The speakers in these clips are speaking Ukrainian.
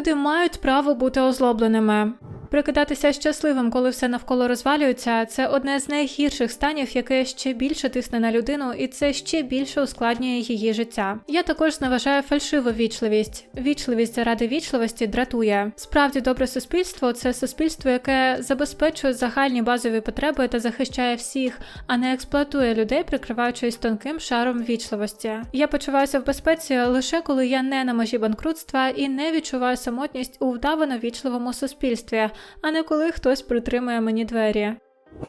Люди мають право бути озлобленими. Прикидатися щасливим, коли все навколо розвалюється, це одне з найгірших станів, яке ще більше тисне на людину, і це ще більше ускладнює її життя. Я також зневажаю фальшиву вічливість. Вічливість заради вічливості дратує. Справді добре суспільство це суспільство, яке забезпечує загальні базові потреби та захищає всіх, а не експлуатує людей, прикриваючись тонким шаром вічливості. Я почуваюся в безпеці лише коли я не на межі банкрутства і не відчуваю самотність у вдавано вічливому суспільстві, а не коли хтось притримує мені двері.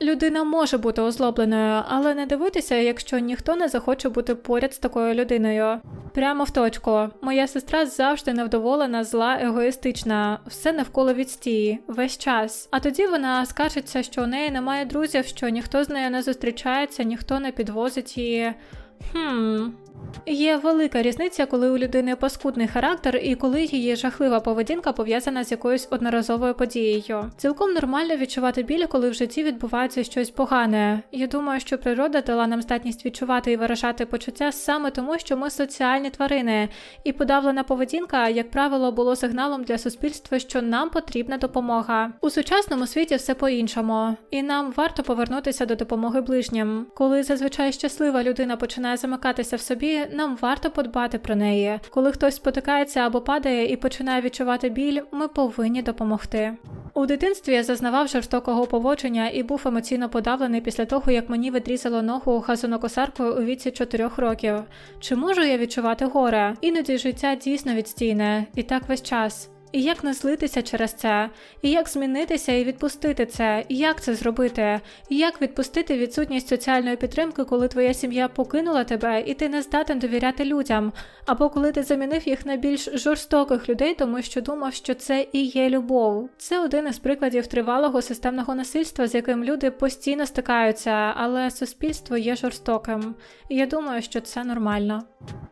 Людина може бути озлобленою, але не дивитися, якщо ніхто не захоче бути поряд з такою людиною. Прямо в точку. Моя сестра завжди невдоволена, зла, егоїстична, все навколо відстії, весь час. А тоді вона скаржиться, що у неї немає друзів, що ніхто з нею не зустрічається, ніхто не підвозить її. Хм. Є велика різниця, коли у людини паскудний характер і коли її жахлива поведінка пов'язана з якоюсь одноразовою подією. Цілком нормально відчувати біль, коли в житті відбувається щось погане. Я думаю, що природа дала нам здатність відчувати і виражати почуття саме тому, що ми соціальні тварини, і подавлена поведінка, як правило, було сигналом для суспільства, що нам потрібна допомога. У сучасному світі все по-іншому, і нам варто повернутися до допомоги ближнім. Коли зазвичай щаслива людина починає замикатися в собі, нам варто подбати про неї. Коли хтось спотикається або падає і починає відчувати біль, ми повинні допомогти. У дитинстві я зазнавав жорстокого поводження і був емоційно подавлений після того, як мені відрізало ногу хазонокосаркою у віці 4 років. Чи можу я відчувати горе? Іноді життя дійсно відстійне, і так весь час. І як не злитися через це, і як змінитися і відпустити це, і як це зробити, і як відпустити відсутність соціальної підтримки, коли твоя сім'я покинула тебе і ти не здатен довіряти людям, або коли ти замінив їх на більш жорстоких людей, тому що думав, що це і є любов. Це один із прикладів тривалого системного насильства, з яким люди постійно стикаються, але суспільство є жорстоким. І я думаю, що це нормально.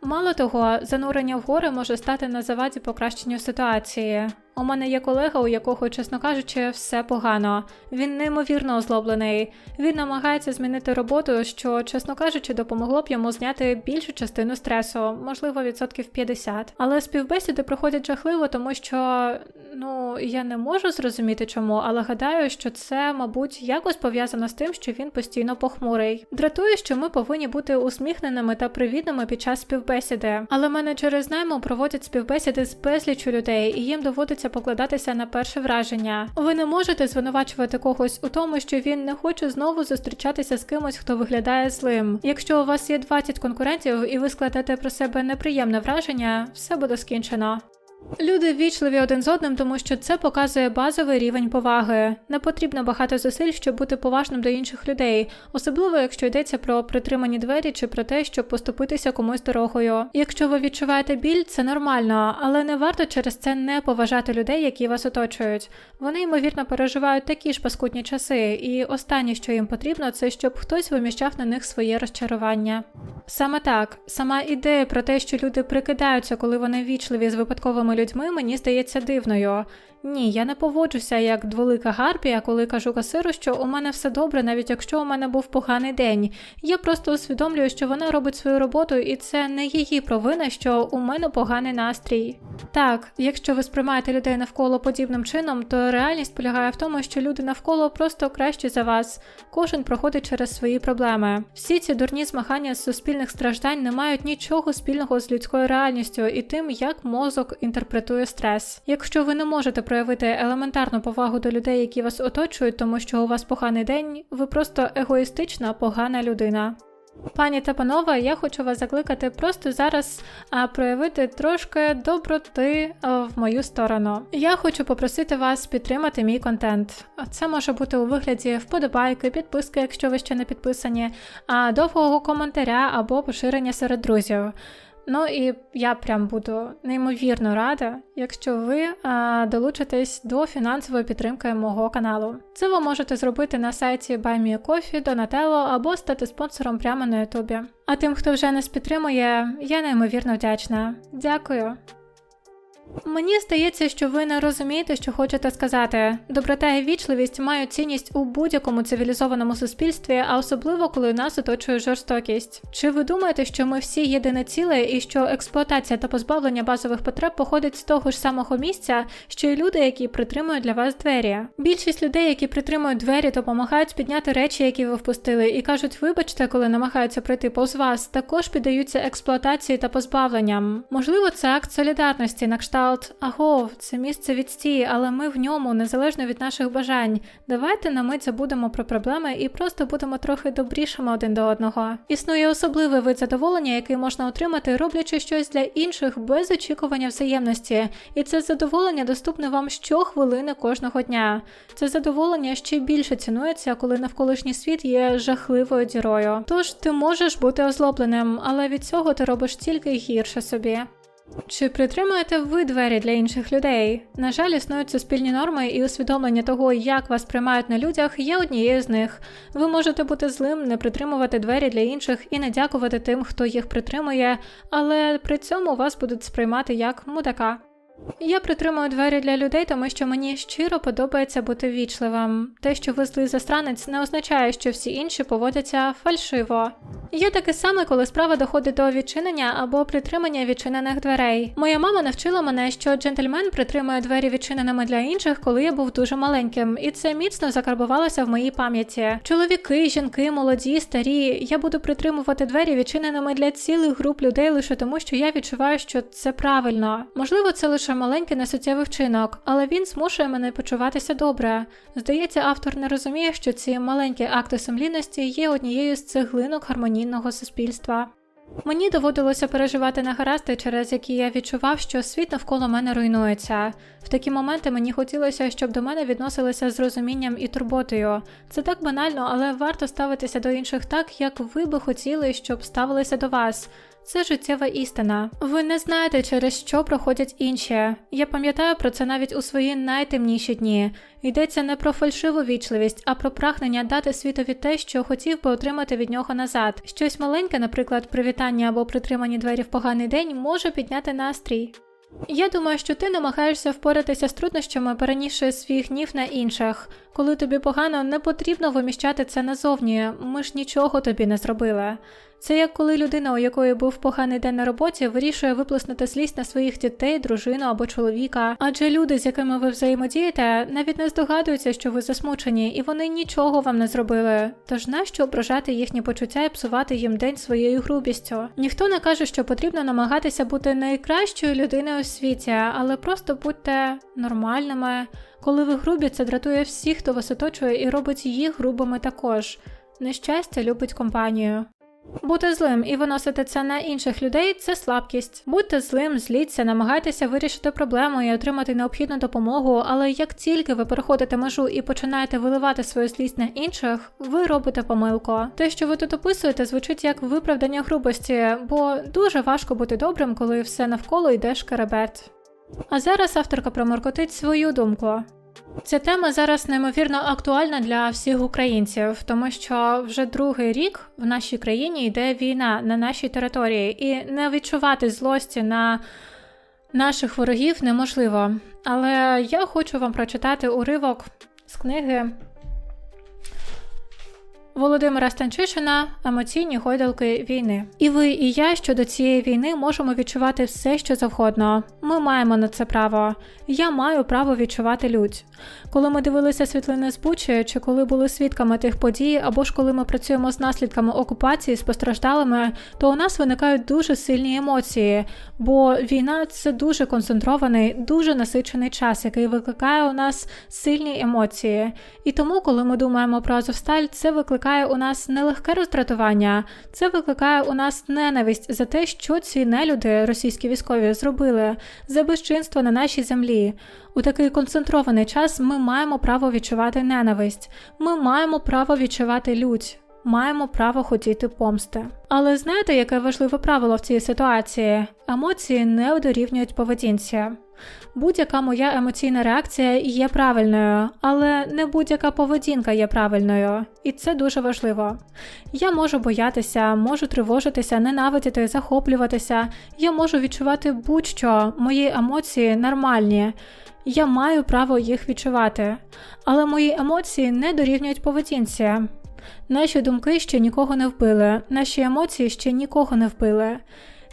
Мало того, занурення в гори може стати на заваді покращенню ситуації. care. У мене є колега, у якого, чесно кажучи, все погано. Він неймовірно озлоблений. Він намагається змінити роботу, що, чесно кажучи, допомогло б йому зняти більшу частину стресу, можливо, відсотків 50. Але співбесіди проходять жахливо, тому що ну я не можу зрозуміти чому, але гадаю, що це, мабуть, якось пов'язано з тим, що він постійно похмурий. Дратує, що ми повинні бути усміхненими та привітними під час співбесіди. Але менеджери з найму проводять співбесіди з безліччю людей, і їм доводиться покладатися на перше враження. Ви не можете звинувачувати когось у тому, що він не хоче знову зустрічатися з кимось, хто виглядає злим. Якщо у вас є 20 конкурентів і ви складете про себе неприємне враження, все буде скінчено. Люди ввічливі один з одним, тому що це показує базовий рівень поваги. Не потрібно багато зусиль, щоб бути поважним до інших людей, особливо якщо йдеться про притримані двері чи про те, щоб поступитися комусь дорогою. Якщо ви відчуваєте біль, це нормально, але не варто через це не поважати людей, які вас оточують. Вони ймовірно переживають такі ж паскудні часи, і останнє, що їм потрібно, це щоб хтось виміщав на них своє розчарування. Саме так, сама ідея про те, що люди прикидаються, коли вони вічливі з випадковими людьми, мені здається дивною. Ні, я не поводжуся як дволика гарпія, коли кажу касиру, що у мене все добре, навіть якщо у мене був поганий день. Я просто усвідомлюю, що вона робить свою роботу, і це не її провина, що у мене поганий настрій. Так, якщо ви сприймаєте людей навколо подібним чином, то реальність полягає в тому, що люди навколо просто кращі за вас. Кожен проходить через свої проблеми. Всі ці дурні змагання з суспільних страждань не мають нічого спільного з людською реальністю і тим, як мозок інтерпретує стрес. Якщо ви не можете проявити елементарну повагу до людей, які вас оточують, тому що у вас поганий день, ви просто егоїстична, погана людина. Пані та панове, я хочу вас закликати просто зараз проявити трошки доброти в мою сторону. Я хочу попросити вас підтримати мій контент. Це може бути у вигляді вподобайки, підписки, якщо ви ще не підписані, а довгого коментаря або поширення серед друзів. Ну і я прям буду неймовірно рада, якщо ви а, долучитесь до фінансової підтримки мого каналу. Це ви можете зробити на сайті BuyMeACoffee, Donatello або стати спонсором прямо на Ютубі. А тим, хто вже нас підтримує, я неймовірно вдячна. Дякую. Мені здається, що ви не розумієте, що хочете сказати. Доброта і вічливість мають цінність у будь-якому цивілізованому суспільстві, а особливо коли нас оточує жорстокість. Чи ви думаєте, що ми всі єдине ціле і що експлуатація та позбавлення базових потреб походить з того ж самого місця, що й люди, які притримують для вас двері? Більшість людей, які притримують двері, допомагають підняти речі, які ви впустили, і кажуть, вибачте, коли намагаються пройти повз вас, також піддаються експлуатації та позбавленням. Можливо, це акт солідарності на кшталт Агов, це місце відстій, але ми в ньому, незалежно від наших бажань. Давайте на мить забудемо про проблеми і просто будемо трохи добрішими один до одного. Існує особливий вид задоволення, який можна отримати, роблячи щось для інших без очікування взаємності, і це задоволення доступне вам щохвилини кожного дня. Це задоволення ще більше цінується, коли навколишній світ є жахливою дірою. Тож ти можеш бути озлобленим, але від цього ти робиш тільки гірше собі. Чи притримуєте ви двері для інших людей? На жаль, існують суспільні норми і усвідомлення того, як вас приймають на людях, є однією з них. Ви можете бути злим, не притримувати двері для інших і не дякувати тим, хто їх притримує, але при цьому вас будуть сприймати як мудака. Я притримую двері для людей, тому що мені щиро подобається бути вічливим. Те, що ви злий застранець, не означає, що всі інші поводяться фальшиво. Є таке саме, коли справа доходить до відчинення або притримання відчинених дверей. Моя мама навчила мене, що джентльмен притримує двері відчиненими для інших, коли я був дуже маленьким, і це міцно закарбувалося в моїй пам'яті. Чоловіки, жінки, молоді, старі. Я буду притримувати двері відчиненими для цілих груп людей лише тому, що я відчуваю, що це правильно. Можливо, це лише маленький несуттєвий вчинок, але він змушує мене почуватися добре. Здається, автор не розуміє, що ці маленькі акти сумлінності є однією з цеглинок гармонійного суспільства. Мені доводилося переживати негаразди, через які я відчував, що світ навколо мене руйнується. В такі моменти мені хотілося, щоб до мене відносилися з розумінням і турботою. Це так банально, але варто ставитися до інших так, як ви би хотіли, щоб ставилися до вас. Це життєва істина. Ви не знаєте, через що проходять інші. Я пам'ятаю про це навіть у свої найтемніші дні. Йдеться не про фальшиву вічливість, а про прагнення дати світові те, що хотів би отримати від нього назад. Щось маленьке, наприклад, привітання або притримані двері в поганий день, може підняти настрій. Я думаю, що ти намагаєшся впоратися з труднощами, перенісши свій гнів на інших. Коли тобі погано, не потрібно виміщати це назовні, ми ж нічого тобі не зробили. Це як коли людина, у якої був поганий день на роботі, вирішує виплеснути злість на своїх дітей, дружину або чоловіка. Адже люди, з якими ви взаємодієте, навіть не здогадуються, що ви засмучені, і вони нічого вам не зробили. Тож нащо ображати їхні почуття і псувати їм день своєю грубістю? Ніхто не каже, що потрібно намагатися бути найкращою людиною у світі, але просто будьте нормальними. Коли ви грубі, це дратує всіх, хто вас оточує, і робить їх грубими також. Нещастя любить компанію. Бути злим і виносити це на інших людей це слабкість. Будьте злим, зліться, намагайтеся вирішити проблему і отримати необхідну допомогу, але як тільки ви переходите межу і починаєте виливати свою злість на інших, ви робите помилку. Те, що ви тут описуєте, звучить як виправдання грубості, бо дуже важко бути добрим, коли все навколо йде шкеребет. А зараз авторка проморкотить свою думку. Ця тема зараз неймовірно актуальна для всіх українців, тому що вже другий рік в нашій країні йде війна на нашій території, і не відчувати злості на наших ворогів неможливо. Але я хочу вам прочитати уривок з книги Володимира Станчишина Емоційні гойдалки війни. І ви, і я щодо цієї війни можемо відчувати все, що завгодно. Ми маємо на це право. Я маю право відчувати лють. Коли ми дивилися світлини з Бучі, чи коли були свідками тих подій, або ж коли ми працюємо з наслідками окупації з постраждалими, то у нас виникають дуже сильні емоції, бо війна це дуже концентрований, дуже насичений час, який викликає у нас сильні емоції. І тому, коли ми думаємо про Азовсталь, це викликає у нас не легке роздратування, це викликає у нас ненависть за те, що ці нелюди, російські військові, зробили за безчинство на нашій землі. У такий концентрований час ми маємо право відчувати ненависть, ми маємо право відчувати лють. Маємо право хотіти помсти. Але знаєте, яке важливе правило в цій ситуації? Емоції не дорівнюють поведінці. Будь-яка моя емоційна реакція є правильною, але не будь-яка поведінка є правильною, і це дуже важливо. Я можу боятися, можу тривожитися, ненавидіти, захоплюватися. Я можу відчувати будь-що, мої емоції нормальні. Я маю право їх відчувати, але мої емоції не дорівнюють поведінці. Наші думки ще нікого не вбили, наші емоції ще нікого не вбили.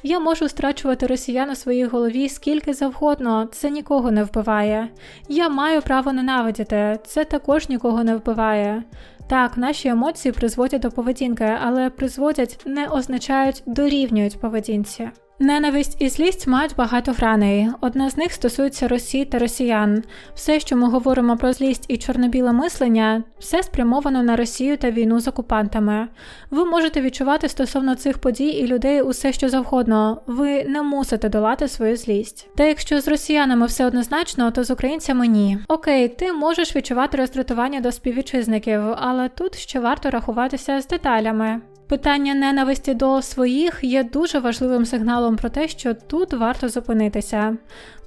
Я можу страчувати росіян у своїй голові скільки завгодно, це нікого не вбиває. Я маю право ненавидіти, це також нікого не вбиває. Так, наші емоції призводять до поведінки, але призводять не означають дорівнюють поведінці. Ненависть і злість мають багато граней. Одна з них стосується Росії та росіян. Все, що ми говоримо про злість і чорно-біле мислення, все спрямовано на Росію та війну з окупантами. Ви можете відчувати стосовно цих подій і людей усе, що завгодно. Ви не мусите долати свою злість. Та якщо з росіянами все однозначно, то з українцями ні. Окей, ти можеш відчувати роздратування до співвітчизників, але тут ще варто рахуватися з деталями. Питання ненависті до своїх є дуже важливим сигналом про те, що тут варто зупинитися.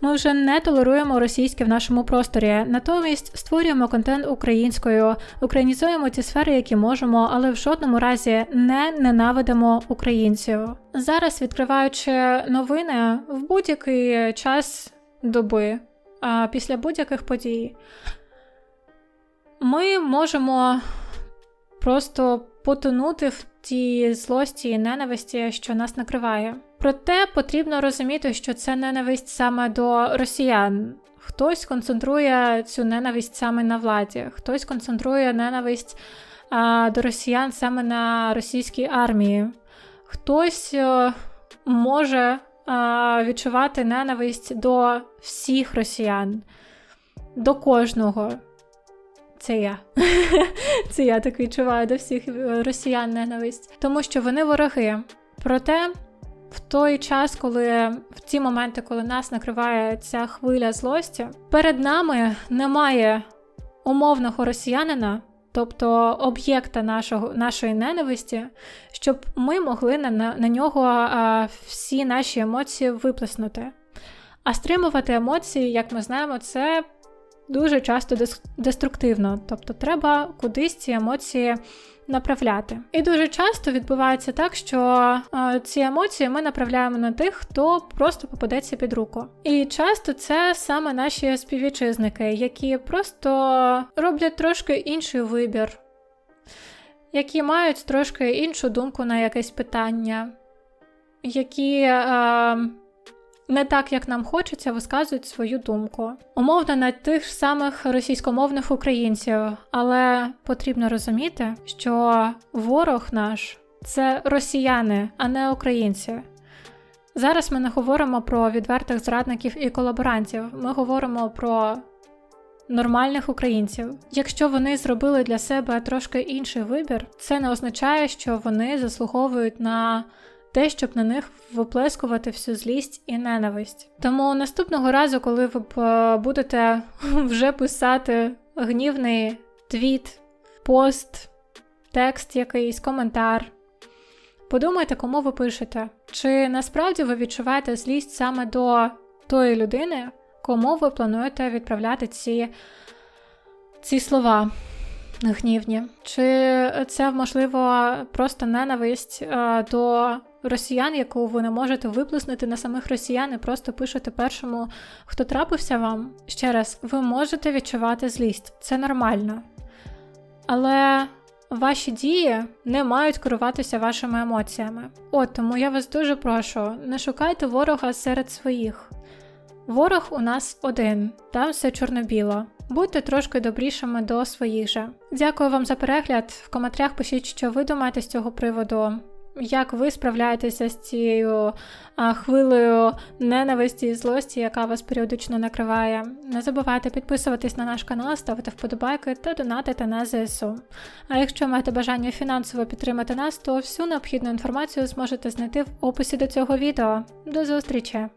Ми вже не толеруємо російське в нашому просторі, натомість створюємо контент українською, українізуємо ті сфери, які можемо, але в жодному разі не ненавидимо українців. Зараз відкриваючи новини в будь-який час доби, а після будь-яких подій, ми можемо просто потонути в тій злості і ненависті, що нас накриває. Проте потрібно розуміти, що це ненависть саме до росіян. Хтось концентрує цю ненависть саме на владі, хтось концентрує ненависть а, до росіян саме на російській армії, хтось а, е, може а, відчувати ненависть до всіх росіян, до кожного. Це я. Це я так відчуваю до всіх е, росіян ненависть. Тому що вони вороги. Проте в той час, коли в ті моменти, коли нас накриває ця хвиля злості, перед нами немає умовного росіянина. Тобто об'єкта нашого, нашої ненависті, щоб ми могли на на, нього а, всі наші емоції виплеснути. А стримувати емоції, як ми знаємо, це дуже часто деструктивно, тобто треба кудись ці емоції направляти. І дуже часто відбувається так, що е, ці емоції ми направляємо на тих, хто просто попадеться під руку. І часто це саме наші співвітчизники, які просто роблять трошки інший вибір, які мають трошки іншу думку на якесь питання, які. Е, не так, як нам хочеться, висказують свою думку. Умовно на тих ж самих російськомовних українців, але потрібно розуміти, що ворог наш це росіяни, а не українці. Зараз ми не говоримо про відвертих зрадників і колаборантів, ми говоримо про нормальних українців. Якщо вони зробили для себе трошки інший вибір, це не означає, що вони заслуговують на те, щоб на них виплескувати всю злість і ненависть. Тому наступного разу, коли ви е, будете вже писати гнівний твіт, пост, текст, якийсь коментар, подумайте, кому ви пишете. Чи насправді ви відчуваєте злість саме до тої людини, кому ви плануєте відправляти ці, ці слова? Гнівні, чи це можливо просто ненависть е, до росіян, яку ви не можете виплеснути на самих росіян і просто пишете першому, хто трапився вам. Ще раз, ви можете відчувати злість, це нормально. Але ваші дії не мають керуватися вашими емоціями. От тому я вас дуже прошу, не шукайте ворога серед своїх. Ворог у нас один, там все чорно-біло. Будьте трошки добрішими до своїх же. Дякую вам за перегляд. В коментарях пишіть, що ви думаєте з цього приводу як ви справляєтеся з цією а, хвилею ненависті і злості, яка вас періодично накриває. Не забувайте підписуватись на наш канал, ставити вподобайки та донатити на ЗСУ. А якщо маєте бажання фінансово підтримати нас, то всю необхідну інформацію зможете знайти в описі до цього відео. До зустрічі!